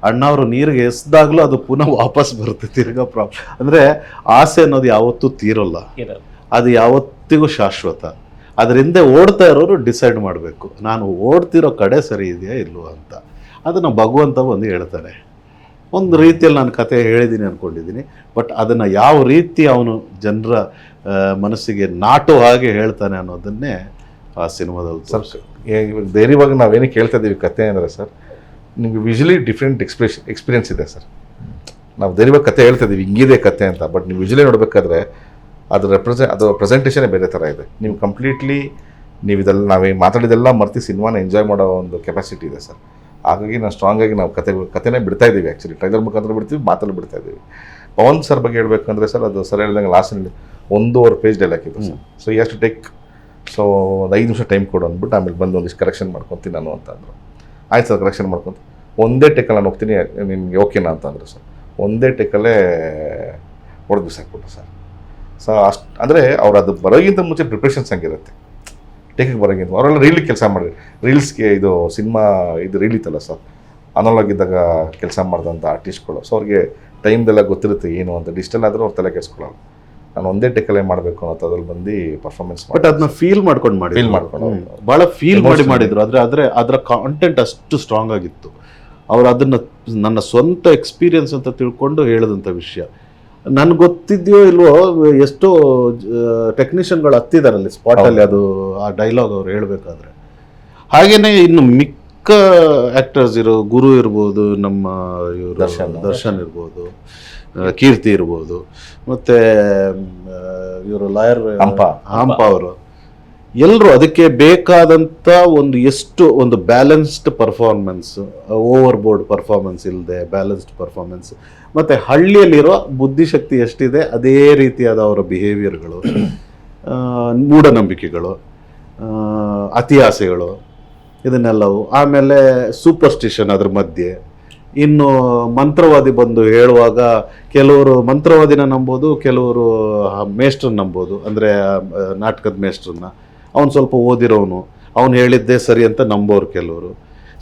ಅಣ್ಣವರು ನೀರಿಗೆ ಎಸ್ದಾಗಲೂ ಅದು ಪುನಃ ವಾಪಸ್ ಬರುತ್ತೆ ತಿರ್ಗಾ ಪ್ರಾಬ್ಲಮ್ ಅಂದರೆ ಆಸೆ ಅನ್ನೋದು ಯಾವತ್ತೂ ತೀರಲ್ಲ. ಅದು ಯಾವತ್ತಿಗೂ ಶಾಶ್ವತ. ಅದರಿಂದ ಓಡ್ತಾ ಇರೋರು ಡಿಸೈಡ್ ಮಾಡಬೇಕು. ನಾನು ಓಡ್ತಿರೋ ಕಡೆ ಸರಿ ಇದೆಯಾ ಇಲ್ವೋ ಅಂತ. ಅದನ್ನು ಭಗವಂತ ಬಂದು ಹೇಳ್ತಾನೆ. ಒಂದು ರೀತಿಯಲ್ಲಿ ನಾನು ಕತೆ ಹೇಳಿದ್ದೀನಿ ಅಂದ್ಕೊಂಡಿದ್ದೀನಿ ಬಟ್ ಅದನ್ನು ಯಾವ ರೀತಿ ಅವನು ಜನರ ಮನಸ್ಸಿಗೆ ನಾಟೋ ಹಾಗೆ ಹೇಳ್ತಾನೆ ಅನ್ನೋದನ್ನೇ ಆ ಸಿನಿಮಾದಲ್ಲಿ ಸರ್ ಇವಾಗ ಧೈರ್ಯವಾಗಿ ನಾವೇನು ಕೇಳ್ತಾ ಇದ್ದೀವಿ ಕತೆ ಅಂದರೆ ಸರ್, ನಿಮಗೆ ವಿಜುಲಿ ಡಿಫ್ರೆಂಟ್ ಎಕ್ಸ್ಪ್ರೆಷ್ ಎಕ್ಸ್ಪೀರಿಯೆನ್ಸ್ ಇದೆ ಸರ್. ನಾವು ಧೈರ್ಯವಾಗಿ ಕತೆ ಹೇಳ್ತಾ ಇದ್ದೀವಿ, ಹಿಂಗಿದೆ ಕತೆ ಅಂತ. ಬಟ್ ನೀವು ವಿಜುಲಿ ನೋಡಬೇಕಾದ್ರೆ ಅದು ರೆಪ್ರೆಸೆ ಅದು ಪ್ರೆಸೆಂಟೇಷನೇ ಬೇರೆ ಥರ ಇದೆ. ನೀವು ಕಂಪ್ಲೀಟ್ಲಿ ನೀವು ಇದೆಲ್ಲ, ನಾವೇ ಮಾತಾಡಿದೆಲ್ಲ ಮರ್ತಿ ಸಿನಿಮಾನ ಎಂಜಾಯ್ ಮಾಡೋ ಒಂದು ಕೆಪಾಸಿಟಿ ಇದೆ ಸರ್. ಹಾಗಾಗಿ ನಾವು ಸ್ಟ್ರಾಂಗ್ ಆಗಿ ನಾವು ಕತೆ ಕತೆನೇ ಬಿಡ್ತಾ ಇದ್ದೀವಿ ಆ್ಯಕ್ಚುಲಿ ಟ್ರೈಲರ್ ಮುಖಾಂತರ ಬಿಡ್ತೀವಿ ಮಾತಲ್ಲಿ ಬಿಡ್ತಾ ಇದ್ದೀವಿ ಪವನ್ ಸರ್ ಬಗ್ಗೆ ಹೇಳ್ಬೇಕಂದ್ರೆ ಸರ್ ಅದು ಸರ್ ಹೇಳ್ದಂಗೆ ಲಾಸ್ಟ್ನಲ್ಲಿ ಒಂದೂವರೆ ಪೇಜ್ ಡೈಲಾಗ್ ಇದೆ sir. So you to take so ಒಂದು ಐದು ನಿಮಿಷ ಟೈಮ್ ಕೊಡು ಅಂದ್ಬಿಟ್ಟು ಆಮೇಲೆ ಬಂದು ಒಂದಿಷ್ಟು ಕರೆಕ್ಷನ್ ಮಾಡ್ಕೊತೀನಿ ನಾನು ಅಂತ ಅಂದರು. ಆಯ್ತು ಸರ್ ಕರೆಕ್ಷನ್ ಮಾಡ್ಕೊಂತ. ಒಂದೇ ಟೇಕಲ್ಲಿ ನಾನು ಹೋಗ್ತೀನಿ ನಿಮಗೆ ಓಕೆನಾ ಅಂತ ಅಂದರು ಸರ್. ಒಂದೇ ಟೇಕಲ್ಲೇ ಹೊಡೆದು ಬಿಸಾಕ್ಬಿಟ್ಟು ಸರ್. ಸೊ ಅಷ್ಟು ಅಂದರೆ ಅವ್ರು ಅದು ಬರೋಗಿಂತ ಮುಂಚೆ ಪ್ರಿಪ್ರೇಷನ್ಸ್ ಹಂಗಿರುತ್ತೆ? ಟೇಕಿಗೆ ಬರೋಕ್ಕಿಂತ ಅವರೆಲ್ಲ ರೀಲಿ ಕೆಲಸ ಮಾಡಿ ರೀಲ್ಸ್ಗೆ ಇದು ಸಿನಿಮಾ ಇದು ರೀಲ್ ಇತ್ತಲ್ಲ ಸರ್ ಅನಲಾಗ್ ಇದ್ದಾಗ ಕೆಲಸ ಮಾಡಿದಂಥ ಆರ್ಟಿಸ್ಟ್ಗಳು ಸೊ ಅವ್ರಿಗೆ ಟೈಮ್ದೆಲ್ಲ ಗೊತ್ತಿರುತ್ತೆ ಏನು ಅಂತ. ಡಿಜಿಟಲ್ ಆದರೂ ಅವ್ರು ತಲೆ ಕೆಡಿಸ್ಕೊಳ್ಳಲ್ಲ ನಾನು ಒಂದೇ ಟೆಕಲೆ ಮಾಡಬೇಕು ಅನ್ನೋ ಅದ್ರಲ್ಲಿ ಬಂದು ಪರ್ಫಾರ್ಮೆನ್ಸ್ ಬಟ್ ಅದನ್ನ ಫೀಲ್ ಮಾಡ್ಕೊಂಡು ಮಾಡಿ ಫೀಲ್ ಮಾಡ್ಕೊಂಡು. ಭಾಳ ಫೀಲ್ ಮಾಡಿ. ಮಾಡಿದ್ರು. ಆದರೆ ಆದರೆ ಅದರ ಕಾಂಟೆಂಟ್ ಅಷ್ಟು ಸ್ಟ್ರಾಂಗ್ ಆಗಿತ್ತು. ಅವರು ಅದನ್ನು ನನ್ನ ಸ್ವಂತ ಎಕ್ಸ್ಪೀರಿಯನ್ಸ್ ಅಂತ ತಿಳ್ಕೊಂಡು ಹೇಳಿದಂಥ ವಿಷಯ. ನನ್ಗೆ ಗೊತ್ತಿದ್ಯೋ ಇಲ್ವೋ ಎಷ್ಟೋ ಟೆಕ್ನಿಷಿಯನ್ಗಳು ಹತ್ತಿದಾರಲ್ಲಿ ಅಲ್ಲಿ ಸ್ಪಾಟಲ್ಲಿ ಅದು ಆ ಡೈಲಾಗ್ ಅವ್ರು ಹೇಳಬೇಕಾದ್ರೆ ಹಾಗೇನೆ ಇನ್ನು ಮಿಕ್ಕ ಆ್ಯಕ್ಟರ್ಸ್ ಇರೋ ಗುರು ಇರ್ಬೋದು ನಮ್ಮ ಇವರು ದರ್ಶನ್. ದರ್ಶನ್ ಇರ್ಬೋದು ಕೀರ್ತಿ ಇರ್ಬೋದು ಮತ್ತು ಇವರು ಲಾಯರ್ ಹಂಪ. ಹಂಪ ಅವರು ಎಲ್ಲರೂ ಅದಕ್ಕೆ ಬೇಕಾದಂಥ ಒಂದು ಎಷ್ಟು ಒಂದು balanced performance over board performance ಇಲ್ಲದೆ ಬ್ಯಾಲೆನ್ಸ್ಡ್ ಪರ್ಫಾರ್ಮೆನ್ಸ್ ಮತ್ತು ಹಳ್ಳಿಯಲ್ಲಿರೋ ಬುದ್ಧಿಶಕ್ತಿ ಎಷ್ಟಿದೆ, ಅದೇ ರೀತಿಯಾದ ಅವರ ಬಿಹೇವಿಯರ್ಗಳು ಮೂಢನಂಬಿಕೆಗಳು ಅತಿಯಾಸೆಗಳು ಇದನ್ನೆಲ್ಲವು. ಆಮೇಲೆ ಸೂಪರ್ಸ್ಟಿಷನ್ ಅದ್ರ ಮಧ್ಯೆ. ಇನ್ನು ಮಂತ್ರವಾದಿ ಬಂದು ಹೇಳುವಾಗ ಕೆಲವರು ಮಂತ್ರವಾದಿನ ನಂಬೋದು, ಕೆಲವರು ಮೇಷ್ಟ್ರನ್ನ ನಂಬೋದು, ಅಂದರೆ ನಾಟಕದ ಮೇಷ್ಟ್ರನ್ನ. ಅವನು ಸ್ವಲ್ಪ ಓದಿರೋನು, ಅವನು ಹೇಳಿದ್ದೇ ಸರಿ ಅಂತ ನಂಬೋರು ಕೆಲವರು.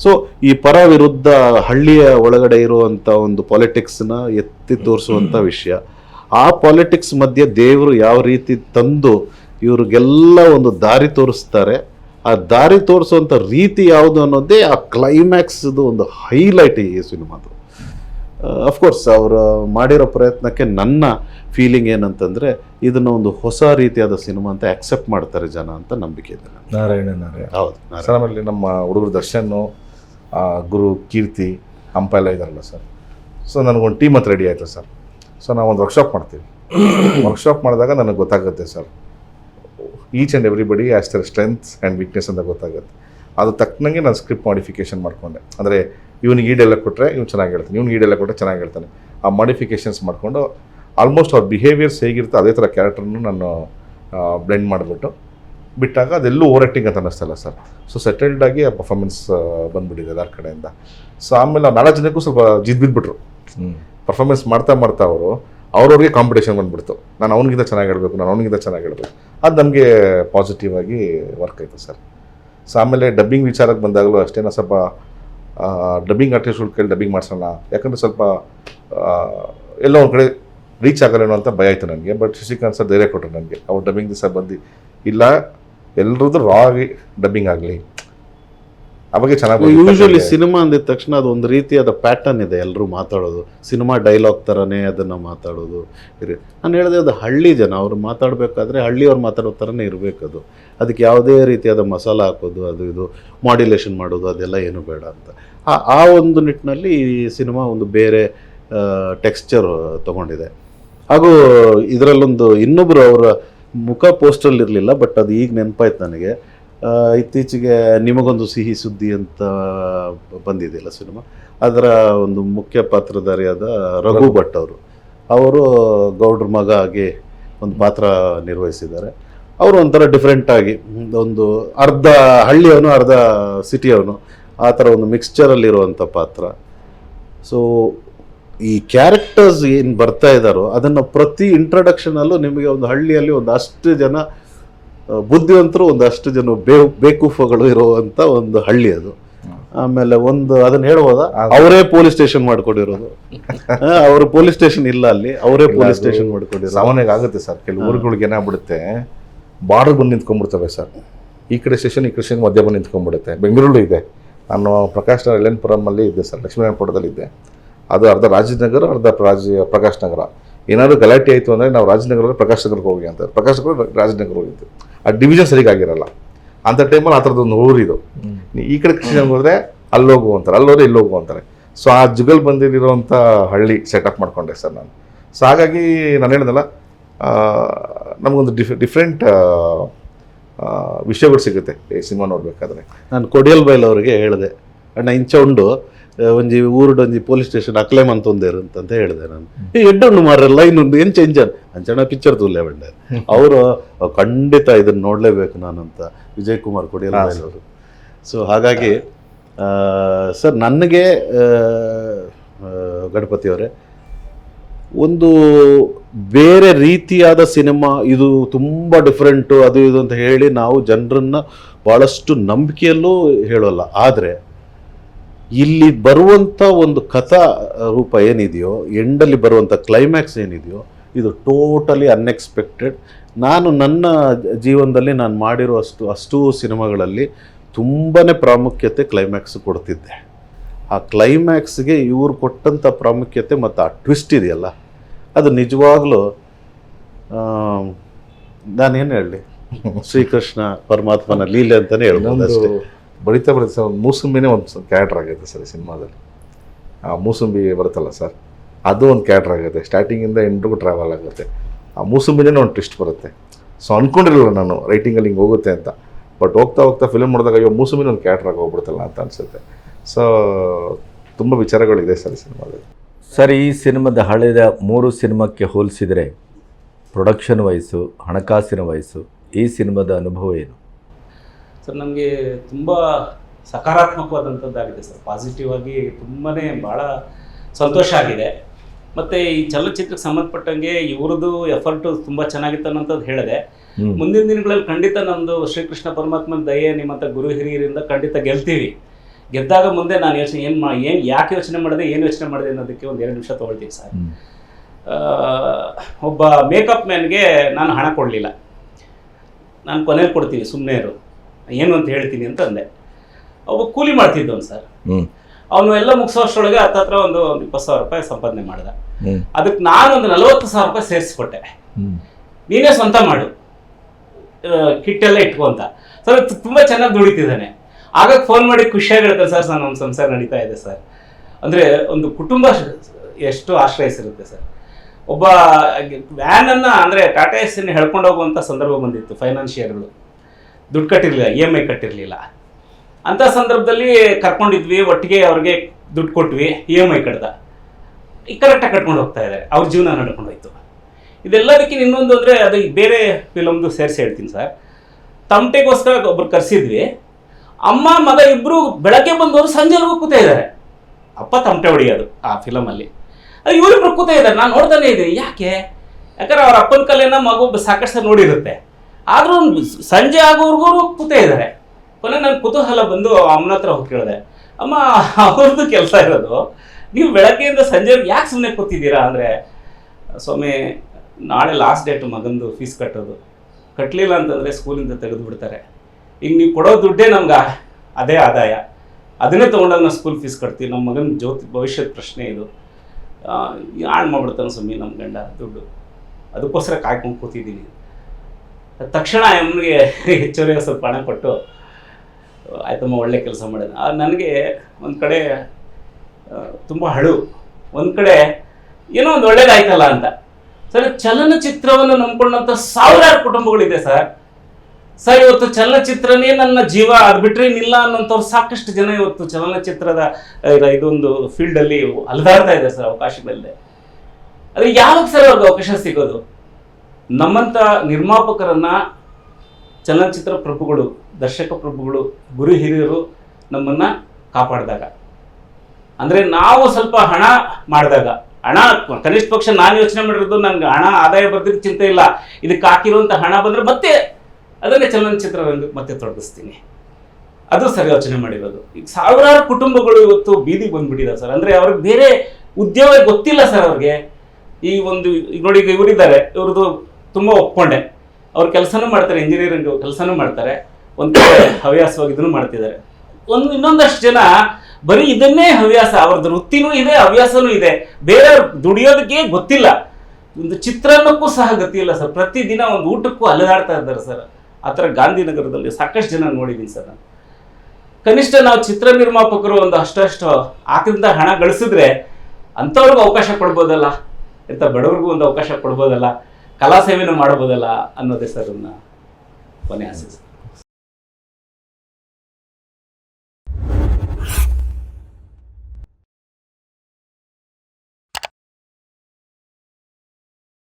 ಸೊ ಈ ಪರ ವಿರುದ್ಧ ಹಳ್ಳಿಯ ಒಳಗಡೆ ಇರುವಂಥ ಒಂದು ಪಾಲಿಟಿಕ್ಸ್ನ ಎತ್ತಿ ತೋರಿಸುವಂಥ ವಿಷಯ. ಆ ಪಾಲಿಟಿಕ್ಸ್ ಮಧ್ಯೆ ದೇವರು ಯಾವ ರೀತಿ ತಂದು ಇವ್ರಿಗೆಲ್ಲ ಒಂದು ದಾರಿ ತೋರಿಸ್ತಾರೆ, ಆ ದಾರಿ ತೋರಿಸುವಂಥ ರೀತಿ ಯಾವುದು ಅನ್ನೋದೇ ಆ ಕ್ಲೈಮ್ಯಾಕ್ಸ್ದು ಒಂದು ಹೈಲೈಟ್ ಈ ಸಿನಿಮಾದು. ಅಫ್ಕೋರ್ಸ್ ಅವರು ಮಾಡಿರೋ ಪ್ರಯತ್ನಕ್ಕೆ ನನ್ನ ಫೀಲಿಂಗ್ ಏನಂತಂದರೆ ಇದನ್ನ ಒಂದು ಹೊಸ ರೀತಿಯಾದ ಸಿನಿಮಾ ಅಂತ ಆಕ್ಸೆಪ್ಟ್ ಮಾಡ್ತಾರೆ ಜನ ಅಂತ ನಂಬಿಕೆ ಇದೆ ನಾರಾಯಣ ನಾರಾಯಣ. ಹೌದು ಸರ್ ಆಮೇಲೆ ನಮ್ಮ ಹುಡುಗರು ದರ್ಶನ್ನು ಗುರು ಕೀರ್ತಿ ಹಂಪ ಎಲ್ಲ ಇದಾರಲ್ಲ ಸರ್. ಸೊ ನನಗೊಂದು ಟೀಮ್ ಹತ್ತು ರೆಡಿ ಆಯಿತು ಸರ್. ಸೊ ನಾವು ಒಂದು ವರ್ಕ್ಶಾಪ್ ಮಾಡ್ತೀವಿ. ವರ್ಕ್ಶಾಪ್ ಮಾಡಿದಾಗ ನನಗೆ ಗೊತ್ತಾಗುತ್ತೆ sir. Each and everybody as their strengths and weakness ಅಂತ ಗೊತ್ತಾಗುತ್ತೆ. ಅದು ತಕ್ಕನಂಗೆ ನಾನು ಸ್ಕ್ರಿಪ್ಟ್ ಮಾಡಿಫಿಕೇಶನ್ ಮಾಡಿಕೊಂಡೆ. ಅಂದರೆ ಇವನಿಗೆ ಈಡೆಲ್ಲ ಕೊಟ್ಟರೆ ಇವ್ನು ಚೆನ್ನಾಗಿ ಹೇಳ್ತಾನೆ ಇವ್ನಿಗೆ ಈಡೆಲ್ಲ ಕೊಟ್ಟರೆ ಚೆನ್ನಾಗಿ ಹೇಳ್ತಾನೆ. ಆ ಮಾಡಿಫಿಕೇಷನ್ಸ್ ಮಾಡಿಕೊಂಡು ಆಲ್ಮೋಸ್ಟ್ ಅವ್ರ ಬಿಹೇವಿಯರ್ಸ್ ಹೇಗಿರುತ್ತೆ ಅದೇ ಥರ ಕ್ಯಾರೆಕ್ಟರ್ನು ನಾನು ಬ್ಲೆಂಡ್ ಮಾಡಿಬಿಟ್ಟು ಬಿಟ್ಟಾಗ ಅದೆಲ್ಲೂ ಓವರ್ ಆ್ಯಕ್ಟಿಂಗ್ ಅಂತ ಅನ್ನಿಸ್ತಲ್ಲ ಸರ್. ಸೊ ಸೆಟಲ್ಡ್ ಆಗಿ ಆ ಪರ್ಫಾರ್ಮೆನ್ಸ್ ಬಂದ್ಬಿಟ್ಟಿದೆ ಅದರ ಕಡೆಯಿಂದ. ಸೊ ಆಮೇಲೆ ಆ ನಾಲ್ಕು ಜನಕ್ಕೂ ಸ್ವಲ್ಪ ಜಿದ್ ಬಿದ್ದುಬಿಟ್ರು ಪರ್ಫಾರ್ಮೆನ್ಸ್ ಮಾಡ್ತಾ ಮಾಡ್ತಾ ಅವರು ಅವ್ರವ್ರಿಗೆ ಕಾಂಪಿಟೇಷನ್ ಬಂದ್ಬಿಡ್ತು. ನಾನು ಅವನಿಗಿಂತ ಚೆನ್ನಾಗಿ ಹೇಳಬೇಕು ನಾನು ಅವನಿಗಿಂತ ಚೆನ್ನಾಗಿ ಹೇಳಬೇಕು. ಅದು ನಮಗೆ ಪಾಸಿಟಿವ್ ಆಗಿ ವರ್ಕ್ ಆಯಿತು ಸರ್. ಸೊ ಆಮೇಲೆ ಡಬ್ಬಿಂಗ್ ವಿಚಾರಕ್ಕೆ ಬಂದಾಗಲೂ ಅಷ್ಟೇ ನಾನು ಸ್ವಲ್ಪ ಡಬ್ಬಿಂಗ್ ಆರ್ಟಿಸ್ಟ್ ಕೇಳಿ ಡಬ್ಬಿಂಗ್ ಮಾಡಿಸೋಣ ಯಾಕಂದರೆ ಸ್ವಲ್ಪ ಎಲ್ಲೋ ಒಂದು ಕಡೆ ರೀಚ್ ಆಗಲ್ಲೇನೋ ಅಂತ ಭಯ ಆಯಿತು ನನಗೆ. ಬಟ್ ಶಶಿಕಾಂತ್ ಸರ್ ಧೈರ್ಯ ಕೊಟ್ಟರು ನನಗೆ. ಅವ್ರು ಡಬ್ಬಿಂಗ್ ದಿವಸ ಬಂದು, ಇಲ್ಲ ಎಲ್ಲರದ್ದು ರಾ ಆಗಿ ಡಬ್ಬಿಂಗ್ ಆಗಲಿ. ಅವಾಗೆ ಚೆನ್ನಾಗಿ ಯೂಶಲಿ ಸಿನಿಮಾ ಅಂದಿದ ತಕ್ಷಣ ಅದು ಒಂದು ರೀತಿಯಾದ ಪ್ಯಾಟರ್ನ್ ಇದೆ ಎಲ್ಲರೂ ಮಾತಾಡೋದು. ಸಿನಿಮಾ ಡೈಲಾಗ್ ಥರನೇ ಅದನ್ನು ಮಾತಾಡೋದು. ಇರಿ ನಾನು ಹೇಳಿದೆ ಅದು ಹಳ್ಳಿ ಜನ ಅವರು ಮಾತಾಡಬೇಕಾದ್ರೆ ಹಳ್ಳಿಯವ್ರು ಮಾತಾಡೋ ಥರನೇ ಇರಬೇಕು ಅದು. ಅದಕ್ಕೆ ಯಾವುದೇ ರೀತಿಯಾದ ಮಸಾಲ ಹಾಕೋದು ಅದು ಇದು ಮಾಡ್ಯುಲೇಷನ್ ಮಾಡೋದು ಅದೆಲ್ಲ ಏನು ಬೇಡ ಅಂತ. ಆ ಆ ಒಂದು ನಿಟ್ಟಿನಲ್ಲಿ ಈ ಸಿನಿಮಾ ಒಂದು ಬೇರೆ ಟೆಕ್ಸ್ಚರ್ ತಗೊಂಡಿದೆ. ಹಾಗೂ ಇದರಲ್ಲೊಂದು ಇನ್ನೊಬ್ಬರು ಅವರ ಮುಖ ಪೋಸ್ಟಲ್ಲಿ ಇರಲಿಲ್ಲ ಬಟ್ ಅದು ಈಗ ನೆನಪಾಯ್ತು ನನಗೆ. ಇತ್ತೀಚೆಗೆ ನಿಮಗೊಂದು ಸಿಹಿ ಸುದ್ದಿ ಅಂತ ಬಂದಿದೆಯಲ್ಲ ಸಿನಿಮಾ. ಅದರ ಒಂದು ಮುಖ್ಯ ಪಾತ್ರಧಾರಿಯಾದ ರಘು ಭಟ್ ಅವರು. ಅವರು ಗೌಡ್ರ ಮಗ ಆಗಿ ಒಂದು ಪಾತ್ರ ನಿರ್ವಹಿಸಿದ್ದಾರೆ. ಅವರು ಒಂಥರ ಡಿಫ್ರೆಂಟಾಗಿ ಒಂದು ಅರ್ಧ ಹಳ್ಳಿಯವನು, ಅರ್ಧ ಸಿಟಿಯವನು, ಆ ಥರ ಒಂದು ಮಿಕ್ಸ್ಚರಲ್ಲಿರುವಂಥ ಪಾತ್ರ. ಸೊ ಈ ಕ್ಯಾರೆಕ್ಟರ್ಸ್ ಏನು ಬರ್ತಾ ಇದ್ದಾರೋ ಅದನ್ನು ಪ್ರತಿ ಇಂಟ್ರಡಕ್ಷನಲ್ಲೂ ನಿಮಗೆ ಒಂದು ಹಳ್ಳಿಯಲ್ಲಿ ಒಂದು ಅಷ್ಟು ಜನ ಬುದ್ಧಿವಂತರು ಒಂದಷ್ಟು ಜನ ಬೇ ಬೇಕೂಫಗಳು ಇರುವಂತ ಒಂದು ಹಳ್ಳಿ ಅದು. ಆಮೇಲೆ ಒಂದು ಅದನ್ನ ಹೇಳ್ಬೋದ? ಅವರೇ ಪೊಲೀಸ್ ಸ್ಟೇಷನ್ ಮಾಡ್ಕೊಂಡಿರೋದು. ಅವರು ಪೊಲೀಸ್ ಸ್ಟೇಷನ್ ಇಲ್ಲ ಅಲ್ಲಿ ಅವರೇ ಪೊಲೀಸ್ ಸ್ಟೇಷನ್ ಮಾಡ್ಕೊಂಡಿರೋದು. ಸಾಮಾನ್ಯವಾಗಿ ಆಗುತ್ತೆ ಸರ್. ಕೆಲವು ಊರುಗಳಿಗೆ ಏನಾಗ್ಬಿಡುತ್ತೆ ಬಾರ್ಡರ್ ಬಂದು ನಿಂತ್ಕೊಂಡ್ಬಿಡ್ತವೆ ಸರ್. ಈ ಕಡೆ ಸ್ಟೇಷನ್ ಈ ಕಡೆ ಸ್ಟೇಷನ್ ಮಧ್ಯ ಬಂದು ನಿಂತ್ಕೊಂಡ್ಬಿಡುತ್ತೆ. ಬೆಂಗಳೂರಲ್ಲೂ ಇದೆ. ನಾನು ಪ್ರಕಾಶ್ ನಗರ ಎಲ್ ಪುರಮಲ್ಲಿ ಇದ್ದೆ ಸರ್. ಲಕ್ಷ್ಮೀನಾರಾಯಣಪುರದಲ್ಲಿ ಇದೆ ಅದು ಅರ್ಧ ರಾಜನಗರ ಅರ್ಧ ರಾಜ ಪ್ರಕಾಶ್ ನಗರ. ಏನಾದರೂ ಗಲಾಟೆ ಆಯಿತು ಅಂದರೆ ನಾವು ರಾಜನಗರ ಪ್ರಕಾಶ್ ನಗರಕ್ಕೆ ಹೋಗಿ ಅಂತ. ಪ್ರಕಾಶ್ ನಗರ ರಾಜನಗರ ಹೋಗಿದ್ದು. ಆ ಡಿವಿಷನ್ ಸರಿಗಾಗಿರಲ್ಲ ಅಂಥ ಟೈಮಲ್ಲಿ ಆ ಥರದ್ದು ಒಂದು ಊರಿದು ನೀ ಈ ಕಡೆ ಕೃಷ್ಣ ಹೋದರೆ ಅಲ್ಲೋಗು ಅಂತಾರೆ ಅಲ್ಲೋದ್ರೆ ಇಲ್ಲೋಗು ಇಲ್ಲಿ ಹೋಗು ಅಂತಾರೆ. ಸೊ ಆ ಜುಗಲ್ ಬಂದಿರೋಂಥ ಹಳ್ಳಿ ಸೆಟಪ್ ಮಾಡಿಕೊಂಡೆ ಸರ್ ನಾನು. ಸೊ ಹಾಗಾಗಿ ನಾನು ಹೇಳಿದಲ್ಲ ನಮಗೊಂದು ಡಿಫ್ ಡಿಫ್ರೆಂಟ್ ವಿಷಯಗಳು ಸಿಗುತ್ತೆ. ಈ ಸಿನಿಮಾ ನೋಡಬೇಕಾದ್ರೆ. ನಾನು ಕೊಡಿಯಲ್ ಬೈಲ್ ಅವರಿಗೆ ಹೇಳಿದೆ. ಅಣ್ಣ ಇಂಚ ಉಂಡು. ಒಂಜಿ ಊರುಡು ಒಂಜಿ ಪೊಲೀಸ್ ಸ್ಟೇಷನ್ ಅಕ್ಲೆ ಅಂತ ಒಂದೇರು ಅಂತ ಹೇಳಿದೆ ನಾನು. ಈ ಎಡ್ಡುಂಡು ಮಾರ ಲೈನ್ ಉಂಡು ಚೇಂಜ್ ಅಂಚಣ ಪಿಕ್ಚರ್ ತುಲ್ಲೆ ಬಂಡೆ ಅವರು ಖಂಡಿತ ಇದನ್ನ ನೋಡಲೇಬೇಕು ನಾನು ಅಂತ ವಿಜಯ್ ಕುಮಾರ್ ಕೊಡಿ ಹಾ, ಬೈಲ್ ಅವರು. ಸೊ ಹಾಗಾಗಿ ಸರ್ ನನಗೆ ಗಣಪತಿಯವರೇ ಆ, ಗಣಪತಿ ಅವರೇ ಒಂದು ಬೇರೆ ರೀತಿಯಾದ ಸಿನಿಮಾ ಇದು ತುಂಬ ಡಿಫ್ರೆಂಟು ಅದು ಇದು ಅಂತ ಹೇಳಿ ನಾವು ಜನರನ್ನು ಭಾಳಷ್ಟು ನಂಬಿಕೆಯಲ್ಲೂ ಹೇಳೋಲ್ಲ. ಆದರೆ ಇಲ್ಲಿ ಬರುವಂಥ ಒಂದು ಕಥಾ ರೂಪ ಏನಿದೆಯೋ ಎಂಡಲ್ಲಿ ಬರುವಂಥ ಕ್ಲೈಮ್ಯಾಕ್ಸ್ ಏನಿದೆಯೋ ಇದು ಟೋಟಲಿ ಅನ್ಎಕ್ಸ್ಪೆಕ್ಟೆಡ್ ನಾನು ನನ್ನ ಜೀವನದಲ್ಲಿ ನಾನು ಮಾಡಿರೋ ಅಷ್ಟು ಅಷ್ಟು ಸಿನಿಮಾಗಳಲ್ಲಿ ತುಂಬಾ ಪ್ರಾಮುಖ್ಯತೆ ಕ್ಲೈಮ್ಯಾಕ್ಸ್ ಕೊಡ್ತಿದ್ದೆ. ಆ ಕ್ಲೈಮ್ಯಾಕ್ಸ್ಗೆ ಇವರು ಕೊಟ್ಟಂಥ ಪ್ರಾಮುಖ್ಯತೆ ಮತ್ತು ಆ ಟ್ವಿಸ್ಟ್ ಇದೆಯಲ್ಲ ಅದು ನಿಜವಾಗ್ಲೂ ನಾನೇನು ಹೇಳಲಿ? ಶ್ರೀಕೃಷ್ಣ ಪರಮಾತ್ಮನ ಲೀಲೆ ಅಂತಲೇ ಹೇಳ್ಬೋದು ಅಷ್ಟೇ ಬರಿತಾ ಬರುತ್ತೆ ಸರ್, ಒಂದು ಮೂಸುಂಬಿನೇ ಒಂದು ಕ್ಯಾರೆಕ್ಟರ್ ಆಗುತ್ತೆ ಸರ್ ಸಿನಿಮಾದಲ್ಲಿ. ಆ ಮೂಸುಂಬಿ ಬರುತ್ತಲ್ಲ ಸರ್, ಅದು ಒಂದು ಕ್ಯಾರೆಕ್ಟರ್ ಆಗುತ್ತೆ ಸ್ಟಾರ್ಟಿಂಗಿಂದ ಎಂಟ್ರಿಗೂ ಟ್ರಾವೆಲ್ ಆಗುತ್ತೆ. ಆ ಮೂಸುಂಬಿನೇ ಒಂದು ಟ್ವಿಸ್ಟ್ ಬರುತ್ತೆ. ಸೊ ಅಂದ್ಕೊಂಡಿರಲಿಲ್ಲ ನಾನು ರೈಟಿಂಗಲ್ಲಿ ಹಿಂಗೆ ಹೋಗುತ್ತೆ ಅಂತ. ಬಟ್ ಹೋಗ್ತಾ ಹೋಗ್ತಾ ಫಿಲ್ಮ್ ನೋಡಿದಾಗ, ಅಯ್ಯೋ, ಮೂಸುಂಬಿನ ಒಂದು ಕ್ಯಾರೆಕ್ಟರ್ ಆಗಿ ಹೋಗ್ಬಿಡ್ತಲ್ಲ ಅಂತ ಅನಿಸುತ್ತೆ. ಸೊ ತುಂಬ ವಿಚಾರಗಳಿದೆ ಸರ್ ಸಿನಿಮಾದಲ್ಲಿ. ಸರ್, ಈ ಸಿನಿಮಾದ ಹಳೆಯ ಮೂರು ಸಿನಿಮಾಕ್ಕೆ ಹೋಲಿಸಿದರೆ ಪ್ರೊಡಕ್ಷನ್ ವಯಸ್ಸು ಹಣಕಾಸಿನ ವಯಸ್ಸು ಈ ಸಿನಿಮಾದ ಅನುಭವ ಏನು? ಸರ್ ನಮಗೆ ತುಂಬ ಸಕಾರಾತ್ಮಕವಾದಂಥದ್ದಾಗಿದೆ ಸರ್. ಪಾಸಿಟಿವ್ ಆಗಿ ತುಂಬಾ ಭಾಳ ಸಂತೋಷ ಆಗಿದೆ. ಮತ್ತು ಈ ಚಲನಚಿತ್ರಕ್ಕೆ ಸಂಬಂಧಪಟ್ಟಂಗೆ ಇವ್ರದ್ದು ಎಫರ್ಟು ತುಂಬ ಚೆನ್ನಾಗಿತ್ತು ಅನ್ನೋಂಥದ್ದು ಹೇಳಿದೆ ಮುಂದಿನ ದಿನಗಳಲ್ಲಿ ಖಂಡಿತ ನಮ್ಮದು ಶ್ರೀಕೃಷ್ಣ ಪರಮಾತ್ಮನ ದಯೆ ನಿಮ್ಮಂಥ ಗುರು ಹಿರಿಯರಿಂದ ಖಂಡಿತ ಗೆಲ್ತೀವಿ. ಗೆದ್ದಾಗ ಮುಂದೆ ನಾನು ಯೋಚನೆ ಏನು ಮಾ ಏನು ಯಾಕೆ ಯೋಚನೆ ಮಾಡಿದೆ ಏನು ಯೋಚನೆ ಮಾಡಿದೆ ಅನ್ನೋದಕ್ಕೆ ಒಂದು ಎರಡು ನಿಮಿಷ ತೊಗೊಳ್ತೀನಿ ಸರ್. ಒಬ್ಬ ಮೇಕಪ್ ಮ್ಯಾನ್ಗೆ ನಾನು ಹಣ ಕೊಡಲಿಲ್ಲ. ನಾನು ಕೊನೆಯಲ್ಲಿ ಕೊಡ್ತೀನಿ ಸುಮ್ಮನೆ ಇರು. ಏನು ಅಂತ ಹೇಳ್ತೀನಿ ಅಂತ ಅಂದೆ. ಒಬ್ಬ ಕೂಲಿ ಮಾಡ್ತಿದ್ದವನು ಸರ್. ಅವನು ಎಲ್ಲ ಮುಗಿಸೋಷ್ಟರೊಳಗೆ ಹತ್ತತ್ರ ಒಂದು ಒಂದು ಇಪ್ಪತ್ತು ಸಾವಿರ ರೂಪಾಯಿ ಸಂಪಾದನೆ ಮಾಡ್ದ. ಅದಕ್ಕೆ ನಾನು ಒಂದು ನಲವತ್ತು ಸಾವಿರ ರೂಪಾಯಿ ಸೇರಿಸ್ಕೊಟ್ಟೆ. ನೀನೇ ಸ್ವಂತ ಮಾಡು. ಕಿಟ್ ಎಲ್ಲ ಇಟ್ಕೊ ಅಂತ. ಸರ್ ತುಂಬ ಚೆನ್ನಾಗಿ ದುಡಿತಿದ್ದಾನೆ. ಆಗ ಫೋನ್ ಮಾಡಿ ಖುಷಿಯಾಗಿ ಹೇಳ್ತಾರೆ ಸರ್ ಸರ್ ಒಂದು ಸಂಸಾರ ನಡೀತಾ ಇದೆ ಸರ್. ಅಂದರೆ ಒಂದು ಕುಟುಂಬ ಎಷ್ಟು ಆಶ್ರಯಿಸಿರುತ್ತೆ ಸರ್. ಒಬ್ಬ ವ್ಯಾನನ್ನು ಅಂದರೆ ಟಾಟಾ ಎಸ್ಸನ್ನು ಹೇಳ್ಕೊಂಡು ಹೋಗುವಂಥ ಸಂದರ್ಭ ಬಂದಿತ್ತು ಫೈನಾನ್ಷಿಯರ್ಗಳು ದುಡ್ಡು ಕಟ್ಟಿರಲಿಲ್ಲ ಇ ಎಂ ಐ ಕಟ್ಟಿರಲಿಲ್ಲ. ಅಂಥ ಸಂದರ್ಭದಲ್ಲಿ ಕರ್ಕೊಂಡಿದ್ವಿ, ಒಟ್ಟಿಗೆ ಅವ್ರಿಗೆ ದುಡ್ಡು ಕೊಟ್ವಿ ಇ ಎಂ ಐ ಕಟ್ದ. ಈ ಕರೆಕ್ಟಾಗಿ ಕಟ್ಕೊಂಡು ಹೋಗ್ತಾ ಇದ್ದಾರೆ, ಅವ್ರ ಜೀವನ ನಡ್ಕೊಂಡು ಹೋಯ್ತು. ಇದೆಲ್ಲದಕ್ಕಿಂತ ಇನ್ನೊಂದು ಅಂದರೆ ಅದು ಬೇರೆ ಫಿಲಮ್ದು ಸೇರಿಸಿ ಹೇಳ್ತೀನಿ ಸರ್. ತಮಟೆಗೋಸ್ಕರ ಒಬ್ರು ಕರೆಸಿದ್ವಿ. ಅಮ್ಮ, ಮಗ ಇಬ್ಬರು ಬೆಳಗ್ಗೆ ಬಂದವರು ಸಂಜೆವರೆಗೂ ಕೂತಾ ಇದ್ದಾರೆ. ಅಪ್ಪ ತಮಟೆ ಹೊಡಿಯೋದು ಆ ಫಿಲಮಲ್ಲಿ. ಅದು ಇವರಿಬ್ರು ಕೂತಾ ಇದ್ದಾರೆ, ನಾನು ನೋಡ್ತಾನೆ ಇದ್ದೀನಿ. ಯಾಕೆ? ಯಾಕಂದ್ರೆ ಅವ್ರ ಅಪ್ಪನ ಕಲೆನ ಮಗು ಸಾಕಷ್ಟು ನೋಡಿರುತ್ತೆ. ಆದರೂ ಸಂಜೆ ಆಗೋವರೆಗೂ ಕೂತೇ ಇದ್ದಾರೆ ಕೊನೆ ನನ್ನ ಕುತೂಹಲ ಬಂದು ಅಮ್ಮನ ಹತ್ರ ಹೋಗಿ ಕೇಳಿದೆ, ಅಮ್ಮ, ಅವ್ರದ್ದು ಕೆಲಸ ಇರೋದು, ನೀವು ಬೆಳಗ್ಗೆಯಿಂದ ಸಂಜೆ ಯಾಕೆ ಸುಮ್ಮನೆ ಕೂತಿದ್ದೀರಾ? ಅಂದರೆ, ಸ್ವಾಮಿ, ನಾಳೆ ಲಾಸ್ಟ್ ಡೇಟ್ ಮಗಂದು ಫೀಸ್ ಕಟ್ಟೋದು. ಕಟ್ಟಲಿಲ್ಲ ಅಂತಂದರೆ ಸ್ಕೂಲಿಂದ ತೆಗೆದು ಬಿಡ್ತಾರೆ. ಈಗ ನೀವು ಕೊಡೋ ದುಡ್ಡೇ ನಮ್ಗೆ ಅದೇ ಆದಾಯ. ಅದನ್ನೇ ತೊಗೊಂಡಾಗ ನಾವು ಸ್ಕೂಲ್ ಫೀಸ್ ಕಟ್ತೀವಿ. ನಮ್ಮ ಮಗನ ಜ್ಯೋತಿ, ಭವಿಷ್ಯದ ಪ್ರಶ್ನೆ ಇದು. ಹಾಳು ಮಾಡ್ಬಿಡ್ತಾನೆ ಸ್ವಾಮಿ ನಮ್ಮ ಗಂಡ, ದುಡ್ಡು. ಅದಕ್ಕೋಸ್ಕರ ಕಾಯ್ಕೊಂಡು ಕೂತಿದ್ದೀನಿ. ತಕ್ಷಣ ನಮಗೆ ಹೆಚ್ಚುವರಿ ಸ್ವಲ್ಪ ಹಣ ಕೊಟ್ಟು, ಆಯ್ತಮ್ಮ, ಒಳ್ಳೆ ಕೆಲಸ ಮಾಡಿದ. ನನಗೆ ಒಂದು ಕಡೆ ತುಂಬ ಹಳು. ಒಂದು ಕಡೆ, ಏನೋ ಒಂದು ಒಳ್ಳೇದಾಯ್ತಲ್ಲ ಅಂತ. ಸರ್, ಚಲನಚಿತ್ರವನ್ನು ನಂಬ್ಕೊಂಡಂಥ ಸಾವಿರಾರು ಕುಟುಂಬಗಳಿದೆ ಸರ್. ಸರ್, ಇವತ್ತು ಚಲನಚಿತ್ರನೇ ನನ್ನ ಜೀವ, ಅದು ಬಿಟ್ಟರೆ ನಿಲ್ಲ ಅನ್ನೋಂಥವ್ರು ಸಾಕಷ್ಟು ಜನ ಇವತ್ತು ಚಲನಚಿತ್ರದ ಇದೊಂದು ಫೀಲ್ಡಲ್ಲಿ ಅಲ್ದಾಡ್ತಾ ಇದೆ ಸರ್, ಅವಕಾಶಗಳಿದೆ. ಅದು ಯಾವಾಗ ಸರ್ ಅವ್ರಿಗೆ ಅವಕಾಶ ಸಿಗೋದು? ನಮ್ಮಂಥ ನಿರ್ಮಾಪಕರನ್ನ ಚಲನಚಿತ್ರ ಪ್ರಭುಗಳು, ದರ್ಶಕ ಪ್ರಭುಗಳು, ಗುರು ಹಿರಿಯರು ನಮ್ಮನ್ನ ಕಾಪಾಡಿದಾಗ. ಅಂದರೆ ನಾವು ಸ್ವಲ್ಪ ಹಣ ಮಾಡಿದಾಗ. ಹಣ, ಕನಿಷ್ಠ ಪಕ್ಷ ನಾನು ಯೋಚನೆ ಮಾಡಿರೋದು ನನಗೆ ಹಣ ಆದಾಯ ಬರ್ದಿದ್ದು ಚಿಂತೆ ಇಲ್ಲ. ಇದಕ್ಕೆ ಹಾಕಿರುವಂಥ ಹಣ ಬಂದರೆ ಮತ್ತೆ ಅದನ್ನೇ ಚಲನಚಿತ್ರ ಮತ್ತೆ ತೊಡಗಿಸ್ತೀನಿ. ಅದು ಸರಿ ಯೋಚನೆ ಮಾಡಿರೋದು. ಈಗ ಸಾವಿರಾರು ಕುಟುಂಬಗಳು ಇವತ್ತು ಬೀದಿಗೆ ಬಂದ್ಬಿಟ್ಟಿದೆ ಸರ್. ಅಂದರೆ ಅವ್ರಿಗೆ ಬೇರೆ ಉದ್ಯೋಗ ಗೊತ್ತಿಲ್ಲ ಸರ್ ಅವ್ರಿಗೆ. ಈ ಒಂದು, ಈಗ ನೋಡಿ ಇವರಿದ್ದಾರೆ. ಇವ್ರದ್ದು ತುಂಬ ಒಪ್ಕೊಂಡೆ. ಅವ್ರ ಕೆಲಸನೂ ಮಾಡ್ತಾರೆ ಇಂಜಿನಿಯರಿಂಗ್ ಕೆಲಸನೂ ಮಾಡ್ತಾರೆ. ಒಂದು ಕಡೆ ಹವ್ಯಾಸವಾಗಿ ಮಾಡ್ತಿದ್ದಾರೆ. ಒಂದು ಇನ್ನೊಂದಷ್ಟು ಜನ ಬರೀ ಇದನ್ನೇ ಹವ್ಯಾಸ ಅವ್ರದ್ದು ವೃತ್ತಿನೂ ಇದೆ, ಹವ್ಯಾಸನೂ ಇದೆ. ಬೇರೆ ದುಡಿಯೋದಕ್ಕೆ ಗೊತ್ತಿಲ್ಲ. ಒಂದು ಚಿತ್ರಾನ್ನಕ್ಕೂ ಸಹ ಗತಿ ಇಲ್ಲ ಸರ್. ಪ್ರತಿದಿನ ಒಂದು ಊಟಕ್ಕೂ ಅಲೆದಾಡ್ತಾ ಇದ್ದಾರೆ ಸರ್. ಆ ಥರ ಗಾಂಧಿನಗರದಲ್ಲಿ ಸಾಕಷ್ಟು ಜನ ನೋಡಿದ್ದೀನಿ ಸರ್ ಕನಿಷ್ಠ ನಾವು ಚಿತ್ರ ನಿರ್ಮಾಪಕರು ಒಂದು ಅಷ್ಟಷ್ಟು ಆಕದಿಂದ ಹಣ ಗಳಿಸಿದ್ರೆ ಅಂಥವ್ರಿಗೂ ಅವಕಾಶ ಕೊಡ್ಬೋದಲ್ಲ? ಎಂಥ ಬಡವ್ರಿಗೂ ಒಂದು ಅವಕಾಶ ಕೊಡ್ಬೋದಲ್ಲ? ಕಲಾ ಸೇವೆನೂ ಮಾಡಬಹುದಲ್ಲ ಅನ್ನೋದೇ ಸರ್ ನನ್ನ ಕೊನೆ ಆಸೆ ಸರ್.